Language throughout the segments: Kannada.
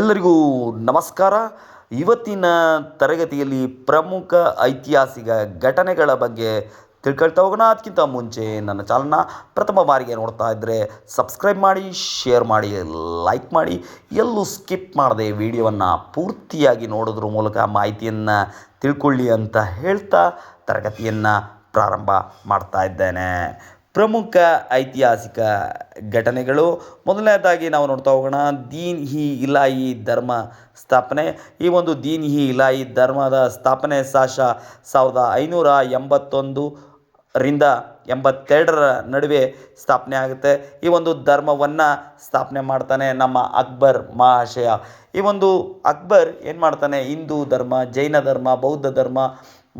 ಎಲ್ಲರಿಗೂ ನಮಸ್ಕಾರ. ಇವತ್ತಿನ ತರಗತಿಯಲ್ಲಿ ಪ್ರಮುಖ ಐತಿಹಾಸಿಕ ಘಟನೆಗಳ ಬಗ್ಗೆ ತಿಳ್ಕೊಳ್ತಾ ಹೋಗೋಣ. ಅದಕ್ಕಿಂತ ಮುಂಚೆ ನನ್ನ ಚಾನಲ್ನ ಪ್ರಥಮ ಬಾರಿಗೆ ನೋಡ್ತಾ ಇದ್ದರೆ ಸಬ್ಸ್ಕ್ರೈಬ್ ಮಾಡಿ, ಶೇರ್ ಮಾಡಿ, ಲೈಕ್ ಮಾಡಿ. ಎಲ್ಲೂ ಸ್ಕಿಪ್ ಮಾಡದೆ ವಿಡಿಯೋವನ್ನು ಪೂರ್ತಿಯಾಗಿ ನೋಡೋದ್ರ ಮೂಲಕ ಮಾಹಿತಿಯನ್ನು ತಿಳ್ಕೊಳ್ಳಿ ಅಂತ ಹೇಳ್ತಾ ತರಗತಿಯನ್ನು ಪ್ರಾರಂಭ ಮಾಡ್ತಾ ಇದ್ದೇನೆ. ಪ್ರಮುಖ ಐತಿಹಾಸಿಕ ಘಟನೆಗಳು. ಮೊದಲನೇದಾಗಿ ನಾವು ನೋಡ್ತಾ ಹೋಗೋಣ. ದೀನ್ ಹಿ ಇಲಾಯಿ ಧರ್ಮ ಸ್ಥಾಪನೆ. ಈ ಒಂದು ದೀನ್ ಹಿ ಇಲಾಯಿ ಧರ್ಮದ ಸ್ಥಾಪನೆ ಸಾಶ ಸಾವಿರದ ಐನೂರ ಎಂಬತ್ತೊಂದು ರಿಂದ ಎಂಬತ್ತೆರಡರ ನಡುವೆ ಸ್ಥಾಪನೆ ಆಗುತ್ತೆ. ಈ ಒಂದು ಧರ್ಮವನ್ನು ಸ್ಥಾಪನೆ ಮಾಡ್ತಾನೆ ನಮ್ಮ ಅಕ್ಬರ್ ಮಹಾಶಯ. ಈ ಒಂದು ಅಕ್ಬರ್ ಏನು ಮಾಡ್ತಾನೆ? ಹಿಂದೂ ಧರ್ಮ, ಜೈನ ಧರ್ಮ, ಬೌದ್ಧ ಧರ್ಮ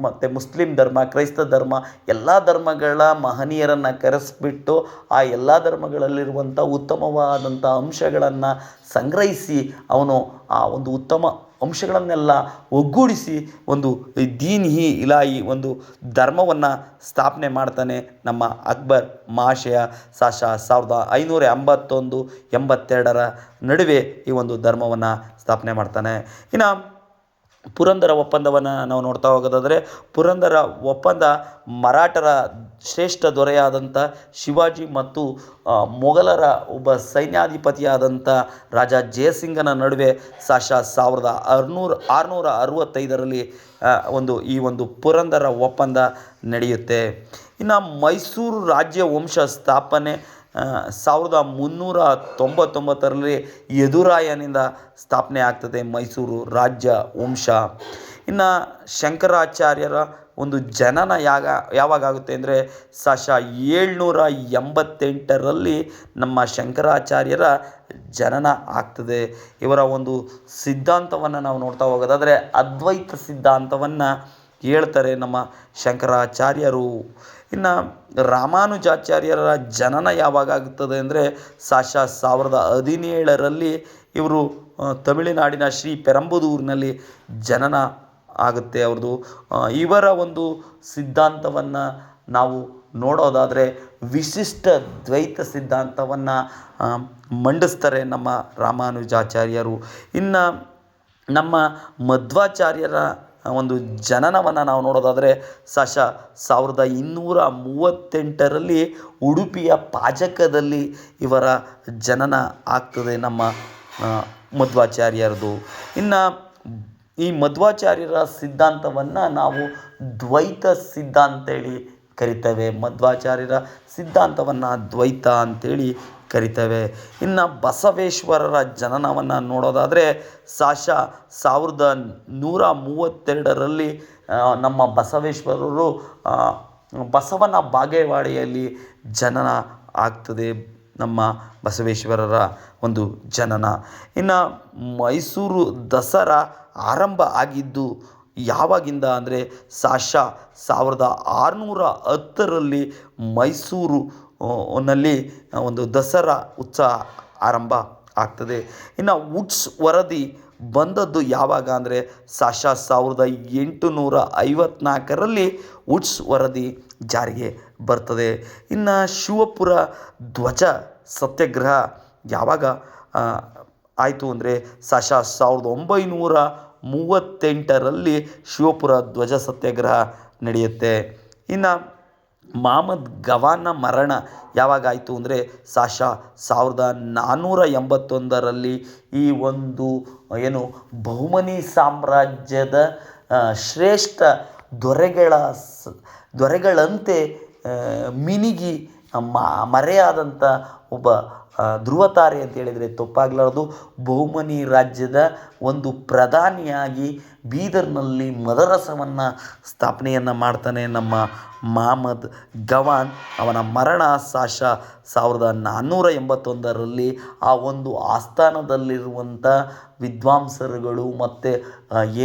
ಮತ್ತು ಮುಸ್ಲಿಂ ಧರ್ಮ, ಕ್ರೈಸ್ತ ಧರ್ಮ, ಎಲ್ಲ ಧರ್ಮಗಳ ಮಹನೀಯರನ್ನು ಕರೆಸಿಬಿಟ್ಟು ಆ ಎಲ್ಲ ಧರ್ಮಗಳಲ್ಲಿರುವಂಥ ಉತ್ತಮವಾದಂಥ ಅಂಶಗಳನ್ನು ಸಂಗ್ರಹಿಸಿ ಅವನು ಆ ಒಂದು ಉತ್ತಮ ಅಂಶಗಳನ್ನೆಲ್ಲ ಒಗ್ಗೂಡಿಸಿ ಒಂದು ದೀನ್ ಹಿ ಇಲಾಯಿ ಒಂದು ಧರ್ಮವನ್ನು ಸ್ಥಾಪನೆ ಮಾಡ್ತಾನೆ ನಮ್ಮ ಅಕ್ಬರ್ ಮಹಾಶಯ ಸಾಶ ಸಾವಿರದ ಐನೂರ ಎಂಬತ್ತೊಂದು, ಎಂಬತ್ತೆರಡರ ನಡುವೆ ಈ ಒಂದು ಧರ್ಮವನ್ನು ಸ್ಥಾಪನೆ ಮಾಡ್ತಾನೆ. ಇನ್ನು ಪುರಂದರ ಒಪ್ಪಂದವನ್ನು ನಾವು ನೋಡ್ತಾ ಹೋಗೋದಾದರೆ, ಪುರಂದರ ಒಪ್ಪಂದ ಮರಾಠರ ಶ್ರೇಷ್ಠ ದೊರೆಯಾದಂಥ ಶಿವಾಜಿ ಮತ್ತು ಮೊಘಲರ ಒಬ್ಬ ಸೈನ್ಯಾಧಿಪತಿಯಾದಂಥ ರಾಜ ಜಯಸಿಂಗನ ನಡುವೆ ಸಾಶ ಸಾವಿರದ ಆರುನೂರ ಆರುನೂರ ಅರವತ್ತೈದರಲ್ಲಿ ಒಂದು ಈ ಒಂದು ಪುರಂದರ ಒಪ್ಪಂದ ನಡೆಯುತ್ತೆ. ಇನ್ನು ಮೈಸೂರು ರಾಜ್ಯ ವಂಶ ಸ್ಥಾಪನೆ ಸಾವಿರದ ಮುನ್ನೂರ ತೊಂಬತ್ತೊಂಬತ್ತರಲ್ಲಿ ಯದುರಾಯನಿಂದ ಸ್ಥಾಪನೆ ಆಗ್ತದೆ ಮೈಸೂರು ರಾಜ್ಯ ವಂಶ. ಇನ್ನು ಶಂಕರಾಚಾರ್ಯರ ಒಂದು ಜನನ ಯಾಗ ಯಾವಾಗ ಆಗುತ್ತೆ ಅಂದರೆ ಸಾಶ ಏಳ್ನೂರ ಎಂಬತ್ತೆಂಟರಲ್ಲಿ ನಮ್ಮ ಶಂಕರಾಚಾರ್ಯರ ಜನನ ಆಗ್ತದೆ. ಇವರ ಒಂದು ಸಿದ್ಧಾಂತವನ್ನು ನಾವು ನೋಡ್ತಾ ಹೋಗೋದಾದರೆ ಅದ್ವೈತ ಸಿದ್ಧಾಂತವನ್ನು ಹೇಳ್ತಾರೆ ನಮ್ಮ ಶಂಕರಾಚಾರ್ಯರು. ಇನ್ನು ರಾಮಾನುಜಾಚಾರ್ಯರ ಜನನ ಯಾವಾಗ ಆಗುತ್ತದೆ ಅಂದರೆ ಸಾಶ ಸಾವಿರದ ಹದಿನೇಳರಲ್ಲಿ ಇವರು ತಮಿಳುನಾಡಿನ ಶ್ರೀ ಪೆರಂಬದೂರಿನಲ್ಲಿ ಜನನ ಆಗುತ್ತೆ ಅವ್ರದ್ದು ಇವರ ಒಂದು ಸಿದ್ಧಾಂತವನ್ನು ನಾವು ನೋಡೋದಾದರೆ ವಿಶಿಷ್ಟ ದ್ವೈತ ಸಿದ್ಧಾಂತವನ್ನು ಮಂಡಿಸ್ತಾರೆ ನಮ್ಮ ರಾಮಾನುಜಾಚಾರ್ಯರು. ಇನ್ನು ನಮ್ಮ ಮಧ್ವಾಚಾರ್ಯರ ಒಂದು ಜನನವನ್ನು ನಾವು ನೋಡೋದಾದರೆ ಸಶ ಸಾವಿರದ ಇನ್ನೂರ ಮೂವತ್ತೆಂಟರಲ್ಲಿ ಉಡುಪಿಯ ಪಾಜಕದಲ್ಲಿ ಇವರ ಜನನ ಆಗ್ತದೆ ನಮ್ಮ ಮಧ್ವಾಚಾರ್ಯರದು. ಇನ್ನು ಈ ಮಧ್ವಾಚಾರ್ಯರ ಸಿದ್ಧಾಂತವನ್ನು ನಾವು ದ್ವೈತ ಸಿದ್ಧಾಂತ ಹೇಳಿ ಕರಿತೇವೆ. ಮಧ್ವಾಚಾರ್ಯರ ಸಿದ್ಧಾಂತವನ್ನು ದ್ವೈತ ಅಂತೇಳಿ ಕರಿತೇವೆ. ಇನ್ನು ಬಸವೇಶ್ವರರ ಜನನವನ್ನು ನೋಡೋದಾದರೆ ಸಾಶ ಸಾವಿರದ ನೂರ ಮೂವತ್ತೆರಡರಲ್ಲಿ ನಮ್ಮ ಬಸವೇಶ್ವರರು ಬಸವನ ಬಾಗೇವಾಡಿಯಲ್ಲಿ ಜನನ ಆಗ್ತದೆ. ನಮ್ಮ ಬಸವೇಶ್ವರರ ಒಂದು ಜನನ. ಇನ್ನು ಮೈಸೂರು ದಸರಾ ಆರಂಭ ಆಗಿದ್ದು ಯಾವಾಗಿಂದ ಅಂದರೆ ಸಾಶ ಸಾವಿರದ ಆರುನೂರ ಹತ್ತರಲ್ಲಿ ಮೈಸೂರು ನಲ್ಲಿ ಒಂದು ದಸರಾ ಉತ್ಸವ ಆರಂಭ ಆಗ್ತದೆ. ಇನ್ನು ವುಡ್ಸ್ ವರದಿ ಬಂದದ್ದು ಯಾವಾಗ ಅಂದರೆ ಸಾಶ ಸಾವಿರದ ಎಂಟುನೂರ ಐವತ್ನಾಲ್ಕರಲ್ಲಿ ವುಡ್ಸ್ ವರದಿ ಜಾರಿಗೆ ಬರ್ತದೆ. ಇನ್ನು ಶಿವಪುರ ಧ್ವಜ ಸತ್ಯಾಗ್ರಹ ಯಾವಾಗ ಆಯಿತು ಅಂದರೆ ಸಾಶ ಸಾವಿರದ ಒಂಬೈನೂರ ಮೂವತ್ತೆಂಟರಲ್ಲಿ ಶಿವಪುರ ಧ್ವಜ ಸತ್ಯಾಗ್ರಹ ನಡೆಯುತ್ತೆ. ಇನ್ನು ಮಹಮ್ಮದ್ ಗವಾನ ಮರಣ ಯಾವಾಗಾಯಿತು ಅಂದರೆ ಸಾಶ ಸಾವಿರದ ನಾನ್ನೂರ ಎಂಬತ್ತೊಂದರಲ್ಲಿ ಈ ಒಂದು, ಏನು, ಬಹುಮನಿ ಸಾಮ್ರಾಜ್ಯದ ಶ್ರೇಷ್ಠ ದೊರೆಗಳ ಸ್, ದೊರೆಗಳಂತೆ ಮಿನಿಗಿ ಮ ಮರೆಯಾದಂಥ ಒಬ್ಬ ಧ್ರುವತಾರೆ ಅಂತ ಹೇಳಿದರೆ ತಪ್ಪಾಗಲಾರದು. ಬಹುಮನಿ ರಾಜ್ಯದ ಒಂದು ಪ್ರಧಾನಿಯಾಗಿ ಬೀದರ್ನಲ್ಲಿ ಮದರಸವನ್ನು ಸ್ಥಾಪನೆಯನ್ನು ಮಾಡ್ತಾನೆ ನಮ್ಮ ಮಹಮ್ಮದ್ ಗವಾನ್. ಅವನ ಮರಣ ಸಾಶ ಸಾವಿರದ ನಾನ್ನೂರ ಎಂಬತ್ತೊಂದರಲ್ಲಿ ಆ ಒಂದು ಆಸ್ಥಾನದಲ್ಲಿರುವಂಥ ವಿದ್ವಾಂಸರುಗಳು ಮತ್ತು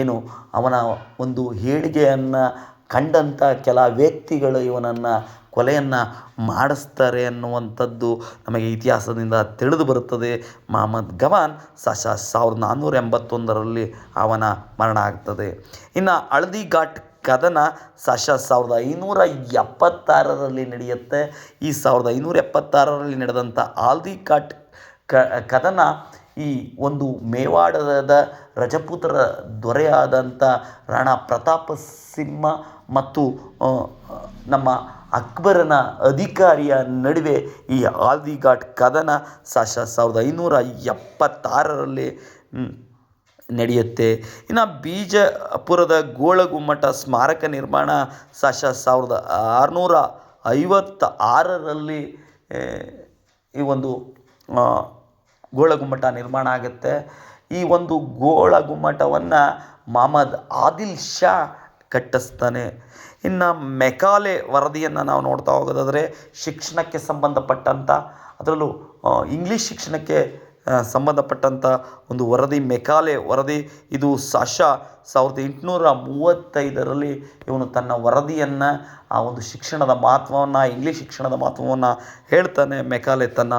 ಏನು, ಅವನ ಒಂದು ಹೇಳಿಗೆಯನ್ನು ಕಂಡಂಥ ಕೆಲ ವ್ಯಕ್ತಿಗಳು ಇವನನ್ನು ಕೊಲೆಯನ್ನು ಮಾಡಿಸ್ತಾರೆ ಅನ್ನುವಂಥದ್ದು ನಮಗೆ ಇತಿಹಾಸದಿಂದ ತಿಳಿದು ಬರುತ್ತದೆ. ಮಹಮ್ಮದ್ ಗವಾನ್ ಸಶ ಸಾವಿರದ ನಾನ್ನೂರ ಎಂಬತ್ತೊಂದರಲ್ಲಿ ಅವನ ಮರಣ ಆಗ್ತದೆ. ಇನ್ನು ಹಳದಿ ಘಾಟ್ ಕದನ ಸಶ ಸಾವಿರದ ಐನೂರ ಎಪ್ಪತ್ತಾರರಲ್ಲಿ ನಡೆಯುತ್ತೆ. ಈ ಸಾವಿರದ ಐನೂರ ಎಪ್ಪತ್ತಾರರಲ್ಲಿ ನಡೆದಂಥ ಆಲ್ದಿ ಘಾಟ್ ಕದನ ಈ ಒಂದು ಮೇವಾಡದ ರಜಪೂತರ ದೊರೆಯಾದಂಥ ರಾಣಾ ಪ್ರತಾಪ ಸಿಂಹ ಮತ್ತು ನಮ್ಮ ಅಕ್ಬರನ ಅಧಿಕಾರಿಯ ನಡುವೆ ಈ ಆಲ್ದಿಘಾಟ್ ಕದನ ಸಾಶ ಸಾವಿರದ ಐನೂರ ಎಪ್ಪತ್ತಾರರಲ್ಲಿ ನಡೆಯುತ್ತೆ. ಇನ್ನು ಬೀಜಪುರದ ಗೋಳಗುಮ್ಮಟ ಸ್ಮಾರಕ ನಿರ್ಮಾಣ ಸಾಶ ಸಾವಿರದ ಆರುನೂರ ಐವತ್ತ ಆರರಲ್ಲಿ ಈ ಒಂದು ಗೋಳಗುಮ್ಮಟ ನಿರ್ಮಾಣ ಆಗುತ್ತೆ. ಈ ಒಂದು ಗೋಳಗುಮ್ಮಟವನ್ನು ಮಹಮ್ಮದ್ ಆದಿಲ್ ಶಾ ಕಟ್ಟಿಸ್ತಾನೆ. ಇನ್ನು ಮೆಕಾಲೆ ವರದಿಯನ್ನು ನಾವು ನೋಡ್ತಾ ಹೋಗೋದಾದರೆ ಶಿಕ್ಷಣಕ್ಕೆ ಸಂಬಂಧಪಟ್ಟಂಥ ಅದರಲ್ಲೂ ಇಂಗ್ಲೀಷ್ ಶಿಕ್ಷಣಕ್ಕೆ ಸಂಬಂಧಪಟ್ಟಂಥ ಒಂದು ವರದಿ, ಮೆಕಾಲೆ ವರದಿ. ಇದು ಸಾಶ ಸಾವಿರದ ಎಂಟುನೂರ ಮೂವತ್ತೈದರಲ್ಲಿ ಇವನು ತನ್ನ ವರದಿಯನ್ನು ಆ ಒಂದು ಶಿಕ್ಷಣದ ಮಹತ್ವವನ್ನು, ಇಂಗ್ಲೀಷ್ ಶಿಕ್ಷಣದ ಮಹತ್ವವನ್ನು ಹೇಳ್ತಾನೆ ಮೆಕಾಲೆ ತನ್ನ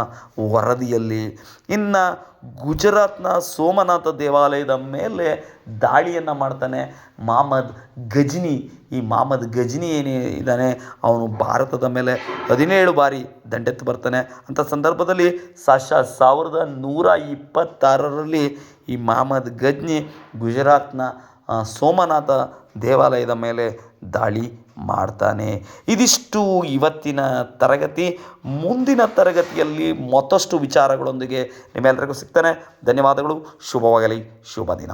ವರದಿಯಲ್ಲಿ. ಇನ್ನು ಗುಜರಾತ್ನ ಸೋಮನಾಥ ದೇವಾಲಯದ ಮೇಲೆ ದಾಳಿಯನ್ನು ಮಾಡ್ತಾನೆ ಮಹಮ್ಮದ್ ಗಜ್ನಿ. ಈ ಮಹಮ್ಮದ್ ಗಜ್ನಿ ಏನೇ ಇದ್ದಾನೆ, ಅವನು ಭಾರತದ ಮೇಲೆ ಹದಿನೇಳು ಬಾರಿ ದಂಡೆತ್ತು ಬರ್ತಾನೆ. ಅಂಥ ಸಂದರ್ಭದಲ್ಲಿ ಸಾಶ ಸಾವಿರದ ನೂರ ಇಪ್ಪತ್ತಾರರಲ್ಲಿ ಈ ಮಹಮ್ಮದ್ ಗಜ್ನಿ ಗುಜರಾತ್ನ ಸೋಮನಾಥ ದೇವಾಲಯದ ಮೇಲೆ ದಾಳಿ ಮಾಡ್ತಾನೆ. ಇದಿಷ್ಟು ಇವತ್ತಿನ ತರಗತಿ. ಮುಂದಿನ ತರಗತಿಯಲ್ಲಿ ಮತ್ತಷ್ಟು ವಿಚಾರಗಳೊಂದಿಗೆ ನಿಮ್ಮೆಲ್ಲರಿಗೂ ಸಿಗ್ತಾನೆ. ಧನ್ಯವಾದಗಳು. ಶುಭವಾಗಲಿ. ಶುಭ ದಿನ.